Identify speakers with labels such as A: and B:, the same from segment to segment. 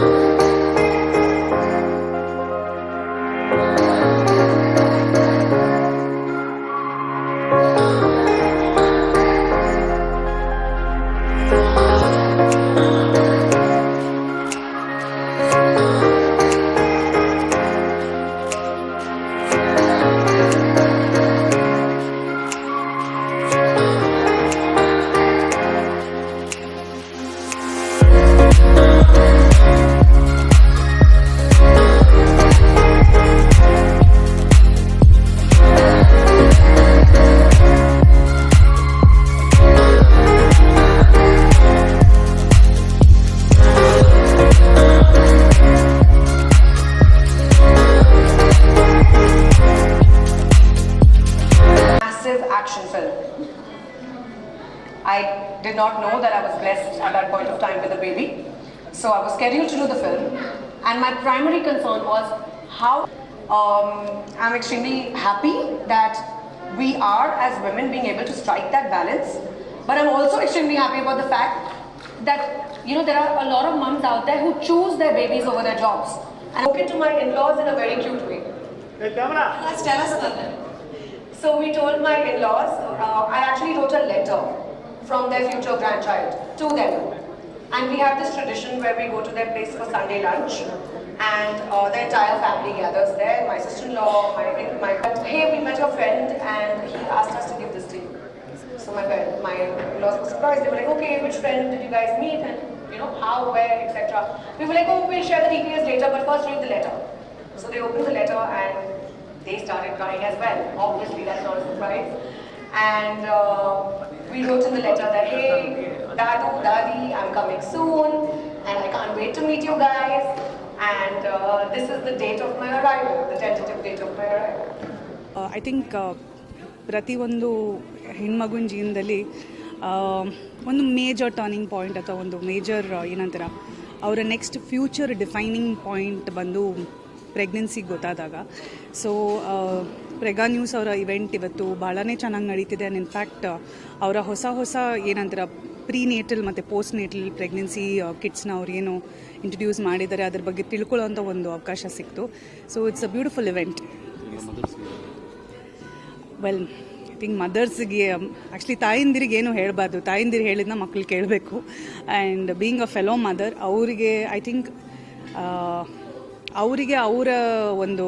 A: now. Film. I did not know that I was blessed at that point of time with a baby. So I was scheduled to do the film. And my primary concern was how um, I'm extremely happy that we are, as women, being able to strike that balance. But I'm also extremely happy about the fact that, you know, there are a lot of moms out there who choose their babies over their jobs. And I spoken to my in-laws in a very cute way. Let's tell us about that. So we told my in-laws, uh, I actually wrote a letter from their future grandchild to them. And we have this tradition where we go to their place for Sunday lunch and uh, the entire family gathers there, my sister-in-law, my, my, hey, we met your friend and he asked us to give this to you. So my parents, my in-laws were surprised. They were like, okay, which friend did you guys meet and you know, how, where, etc. We were like, oh, we'll share the details later, but first read the letter. So they opened the letter and they started crying as well. Obviously, that's not a surprise. And uh, we wrote in the letter that, hey, Dadu, Dadi, I'm coming soon, and I can't wait to meet you guys. And uh, this is the date of my arrival, the tentative date of my arrival.
B: Uh, I think ಪ್ರತಿಯೊಂದು ಹೆಣ್ಮಗುವಿನ ಜೀವನದಲ್ಲಿ ಒಂದು major turning point ಅಥವಾ ಒಂದು major ಏನಂತೀರ ಅವರ next future defining point ಬಂದು ಪ್ರೆಗ್ನೆನ್ಸಿಗೆ ಗೊತ್ತಾದಾಗ. So Prega news ಅವರ ಇವೆಂಟ್ ಇವತ್ತು ಭಾಳನೇ ಚೆನ್ನಾಗಿ ನಡೀತಿದೆ ಆ್ಯಂಡ್ ಇನ್ಫ್ಯಾಕ್ಟ್ ಅವರ ಹೊಸ ಹೊಸ ಏನಂತಾರೆ ಪ್ರೀನೇಟಲ್ ಮತ್ತು ಪೋಸ್ಟ್ ನೇಟಲ್ ಪ್ರೆಗ್ನೆನ್ಸಿ ಕಿಟ್ಸ್ನ ಅವ್ರು ಏನು ಇಂಟ್ರಡ್ಯೂಸ್ ಮಾಡಿದ್ದಾರೆ, ಅದ್ರ ಬಗ್ಗೆ ತಿಳ್ಕೊಳ್ಳೋಂಥ ಒಂದು ಅವಕಾಶ ಸಿಕ್ತು. So it's a beautiful event well I think ಮದರ್ಸ್ಗೆ actually ತಾಯಿಂದಿರಿಗೆ ಏನು ಹೇಳಬಾರ್ದು. ತಾಯಿಂದಿರು ಹೇಳಿದ್ನ ಮಕ್ಕಳು ಕೇಳಬೇಕು. And being a fellow mother ಅವರಿಗೆ ಐ ಥಿಂಕ್ ಅವರಿಗೆ ಅವರ ಒಂದು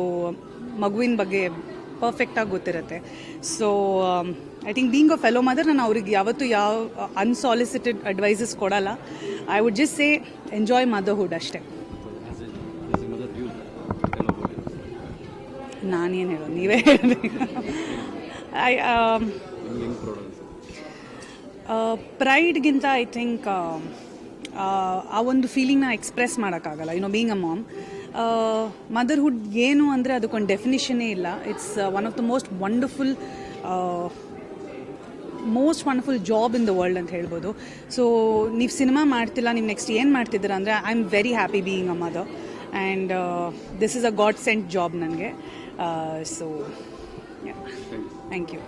B: ಮಗುವಿನ ಬಗ್ಗೆ ಪರ್ಫೆಕ್ಟಾಗಿ ಗೊತ್ತಿರುತ್ತೆ. So I think being a fellow mother ನಾನು ಅವ್ರಿಗೆ ಯಾವತ್ತೂ ಯಾವ ಅನ್ಸಾಲಿಸಿಟೆಡ್ ಅಡ್ವೈಸಸ್ ಕೊಡಲ್ಲ. I would just say enjoy motherhood ಅಷ್ಟೇ. ನಾನೇನು ಹೇಳೋದು? ನೀವೇ ಹೇಳಬೇಕು. ಐ ಪ್ರೈಡ್ಗಿಂತ ಐ ಥಿಂಕ್ ಆ ಒಂದು ಫೀಲಿಂಗ್ನ ಎಕ್ಸ್ಪ್ರೆಸ್ ಮಾಡೋಕ್ಕಾಗಲ್ಲ. You know being a mom motherhood ಏನು ಅಂದರೆ ಅದಕ್ಕೊಂದು ಡೆಫಿನಿಷನ್ನೇ ಇಲ್ಲ. It's one of the most wonderful most wonderful job in the world ಅಂತ ಹೇಳ್ಬೋದು. ಸೊ ನೀವು ಸಿನಿಮಾ ಮಾಡ್ತಿಲ್ಲ ನೀವು ನೆಕ್ಸ್ಟ್ ಏನು ಮಾಡ್ತಿದ್ದೀರಾ ಅಂದರೆ I am very happy being a mother and this is a God sent job ನನಗೆ ಸೊ ಥ್ಯಾಂಕ್ ಯು